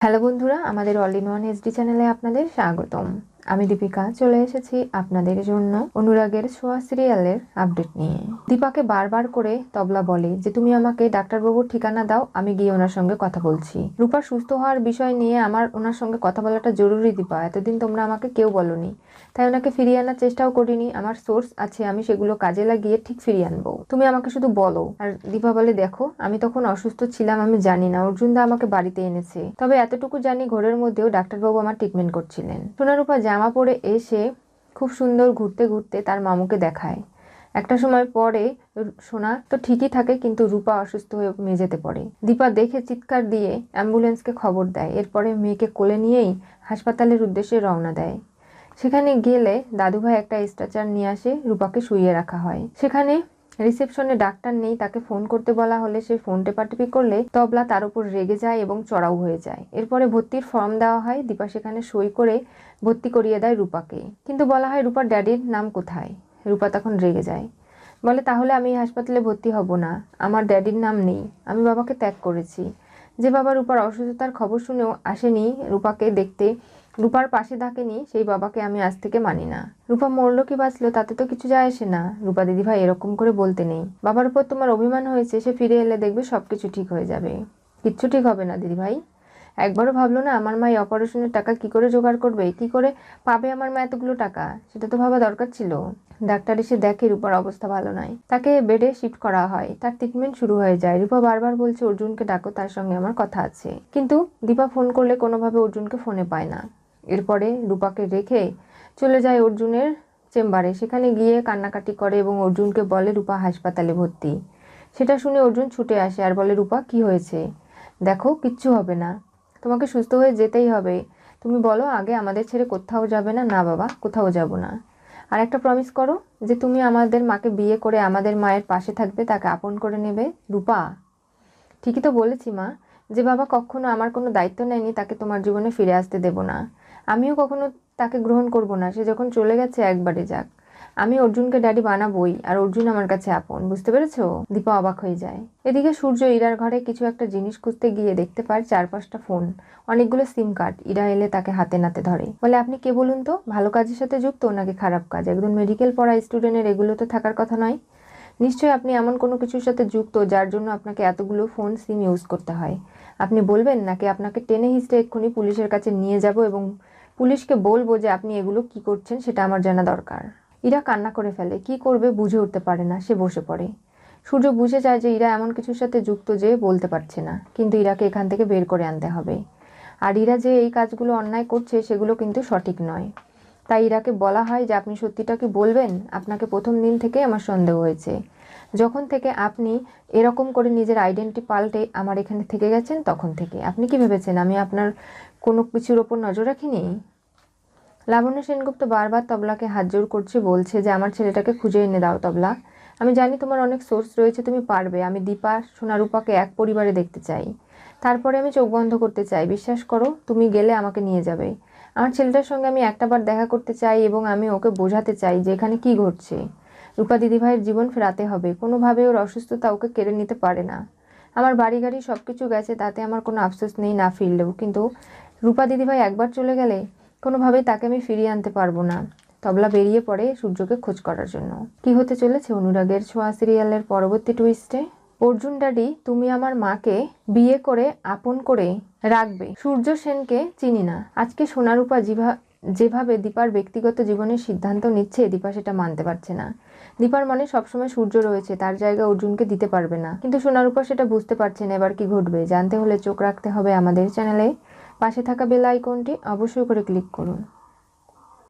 Hello বন্ধুরা আমাদের all in one SD চ্যানেলে আপনাদের স্বাগতম। আমি দীপিকা, চলে এসেছি আপনাদের জন্য অনুরাগের ছোঁয়া সিরিয়ালের আপডেট নিয়ে। দীপাকে বারবার করে তবলা বলে যে, তুমি আমাকে ডাক্তারবাবুর ঠিকানা দাও, আমি গিয়ে ওনার সঙ্গে কথা বলছি। রূপা সুস্থ হওয়ার বিষয় নিয়ে আমার ওনার সঙ্গে কথা বলাটা জরুরি, দীপা। এতদিন তোমরা আমাকে কেউ বলনি। তাই ওনাকে ফিরিয়ে আনার চেষ্টাও করিনি। আমার সোর্স আছে, আমি সেগুলো কাজে লাগিয়ে ঠিক ফিরিয়ে আনব। তুমি আমাকে শুধু বলো। আর দীপা বলে, দেখো, আমি তখন অসুস্থ ছিলাম, আমি জানি না। অর্জুনদা আমাকে বাড়িতে এনেছে। তবে এতটুকু জানি, ঘোরের মধ্যেও ডাক্তারবাবু আমার ট্রিটমেন্ট করছিলেন। সোনারূপা জামা পরে এসে খুব সুন্দর ঘুরতে ঘুরতে তার মামুকে দেখায়। একটা সময় পরে সোনা তো ঠিকই থাকে কিন্তু রূপা অসুস্থ হয়ে মেঝেতে পড়ে। দীপা দেখে চিৎকার দিয়ে অ্যাম্বুলেন্সকে খবর দেয়। এরপরে মেয়েকে কোলে নিয়েই হাসপাতালের উদ্দেশ্যে রওনা দেয়। সেখানে গেলে দাদুভাই একটা স্ট্রেচার নিয়ে আসে, রূপাকে শুইয়ে রাখা হয়। সেখানে রিসেপশনে ডাক্তার নেই, তাকে ফোন করতে বলা হলে সে ফোন টেপাটেপি করলে তবলা তার উপর রেগে যায় এবং চড়াও হয়ে যায়। এরপরে ভর্তির ফর্ম দেওয়া হয়, দীপা সেখানে সই করে ভর্তি করিয়ে দেয় রূপাকে। কিন্তু বলা হয়, রূপার ড্যাডির নাম কোথায়? রূপা তখন রেগে যায়। বলে, তাহলে আমি হাসপাতালে ভর্তি হব না। আমার ড্যাডির নাম নেই। আমি বাবাকে ত্যাগ করেছি। যে বাবা রূপার অসুস্থতার খবর শুনেও আসেনি, রূপাকে দেখতে রূপার পাশে থাকেনি, সেই বাবাকে আমি আজ থেকে মানি না। রূপা মরলো কি বাঁচলো, তাতে তো কিছু যায় আসে না। রূপা দিদিভাই এরকম করে বলতে নেই। বাবার উপর তোমার অভিমান হয়েছে, সে ফিরে এলে দেখবে সব কিছু ঠিক হয়ে যাবে। কিচ্ছু ঠিক হবে না দিদিভাই। একবারও ভাবলো না, আমার মা এই অপারেশনের টাকা কি করে জোগাড় করবে? কি করে পাবে আমার মা এতগুলো টাকা? সেটা তো ভাবা দরকার ছিল। ডাক্তার এসে দেখে রূপার অবস্থা ভালো নয় তাকে বেডে শিফট করা হয়। তার ট্রিটমেন্ট শুরু হয়ে যায়। রূপা বারবার বলছে, অর্জুনকে ডাকো, তার সঙ্গে আমার কথা আছে। কিন্তু দীপা ফোন করলে কোনোভাবে অর্জুনকে ফোনে পায় না। এরপরে রূপাকে রেখে চলে যায় অর্জুনের চেম্বারে। সেখানে গিয়ে কান্নাকাটি করে এবং অর্জুনকে বলে, রূপা হাসপাতালে ভর্তি। সেটা শুনে অর্জুন ছুটে আসে আর বলে, রূপা, কি হয়েছে? দেখো, কিচ্ছু হবে না। তোমাকে সুস্থ হয়ে যেতেই হবে। তুমি বলো, আগে আমাদের ছেড়ে কোথাও যাবে না? না বাবা, কোথাও যাব না। আর একটা প্রমিস করো, যে তুমি আমাদের মাকে বিয়ে করে আমাদের মায়ের পাশে থাকবে, তাকে আপন করে নেবে, রূপা। ঠিকই তো বলেছি মা, যে বাবা কখনো আমার কোনো দায়িত্ব নেয়নি, তাকে তোমার জীবনে ফিরে আসতে দেব না। আমিও কখনো তাকে গ্রহণ করব না, সে যখন চলে গেছে একবারে যাক। আমি অর্জুনকে ড্যাডি বানাবই, আর অর্জুন আমার কাছে আপন, বুঝতে পেরেছ? দীপা অবাক হয়ে যায়। এদিকে সূর্য ইরার ঘরে কিছু একটা জিনিস খুঁজতে গিয়ে দেখতে পায় চার পাঁচটা ফোন, অনেকগুলো সিম কার্ড। ইরা এলে তাকে হাতে নাতে ধরে। বলে, আপনি কে বলুন তো? ভালো কাজের সাথে যুক্ত নাকি খারাপ কাজ? একদম মেডিকেল পড়া স্টুডেন্টের এগুলো তো থাকার কথা নয়। নিশ্চয়ই আপনি এমন কোনো কিছুর সাথে যুক্ত যার জন্য আপনাকে এতগুলো ফোন সিম ইউজ করতে হয়। আপনি বলবেন নাকি আপনাকে টেনে হিস্টে এক্ষুনি পুলিশের কাছে নিয়ে যাব এবং পুলিশকে বলব যে আপনি এগুলো কি করছেন সেটা আমার জানা দরকার। ইরা কান্না করে ফেলে, কি করবে বুঝে উঠতে পারে না, সে বসে পড়ে। সূর্য বুঝে যায় যে ইরা এমন কিছুর সাথে যুক্ত যে বলতে পারছে না, কিন্তু ইরাকে এখান থেকে বের করে আনতে হবে। আর ইরা যে এই কাজগুলো অন্যায় করছে সেগুলো কিন্তু সঠিক নয়। তাই ইরাকে বলা হয় যে আপনি সত্যিটা কি বলবেন? আপনাকে প্রথম দিন থেকে আমার সন্দেহ হয়েছে। যখন থেকে আপনি এরকম করে নিজের আইডেন্টি পাল্টে আমার এখানে থেকে গেছেন, তখন থেকে। আপনি কি ভেবেছেন? আমি আপনার কোনো কিছুর ওপর নজর রাখিনি? লাবণ্য সেনগুপ্ত বারবার তবলাকে হাত জোর করছে, বলছে যে, আমার ছেলেটাকে খুঁজে এনে দাও তবলা। আমি জানি তোমার অনেক সোর্স রয়েছে, তুমি পারবে। আমি দীপা সোনারূপাকে এক পরিবারে দেখতে চাই। তারপরে আমি চোখ বন্ধ করতে চাই। বিশ্বাস করো, তুমি গেলে আমাকে নিয়ে যাবে। আমার ছেলেটার সঙ্গে আমি একটাবার দেখা করতে চাই এবং আমি ওকে বোঝাতে চাই যে এখানে কী ঘটছে। রূপা দিদিভাইয়ের জীবন ফেরাতে হবে। কোনোভাবে ওর অসুস্থতা ওকে কেড়ে নিতে পারে না। আমার বাড়ি গাড়ি সব কিছু গেছে, তাতে আমার কোনো আফসোস নেই, না ফিরলেও। কিন্তু রূপা দিদিভাই একবার চলে গেলে কোনোভাবেই তাকে আমি ফিরিয়ে আনতে পারব না। তবলা বেরিয়ে পড়ে সূর্যকে খোঁজ করার জন্য। কি হতে চলেছে অনুরাগের ছোঁয়া সিরিয়ালের পরবর্তী টুইস্টে অর্জুন ড্যাডি তুমি আমার মাকে বিয়ে করে আপন করে রাখবে। সূর্য সেনকে চিনি না। আজকে সোনারূপা জিভা, যেভাবে দীপার ব্যক্তিগত জীবনের সিদ্ধান্ত নিচ্ছে, দীপা সেটা মানতে পারছে না। দীপার মনে সবসময় সূর্য রয়েছে, তার জায়গা অর্জুনকে দিতে পারবে না। কিন্তু সোনারূপা সেটা বুঝতে পারছে না, এবার কি ঘটবে? জানতে হলে চোখ রাখতে হবে আমাদের চ্যানেলে। পাশে থাকা বেল আইকনটি অবশ্যই করে ক্লিক করুন।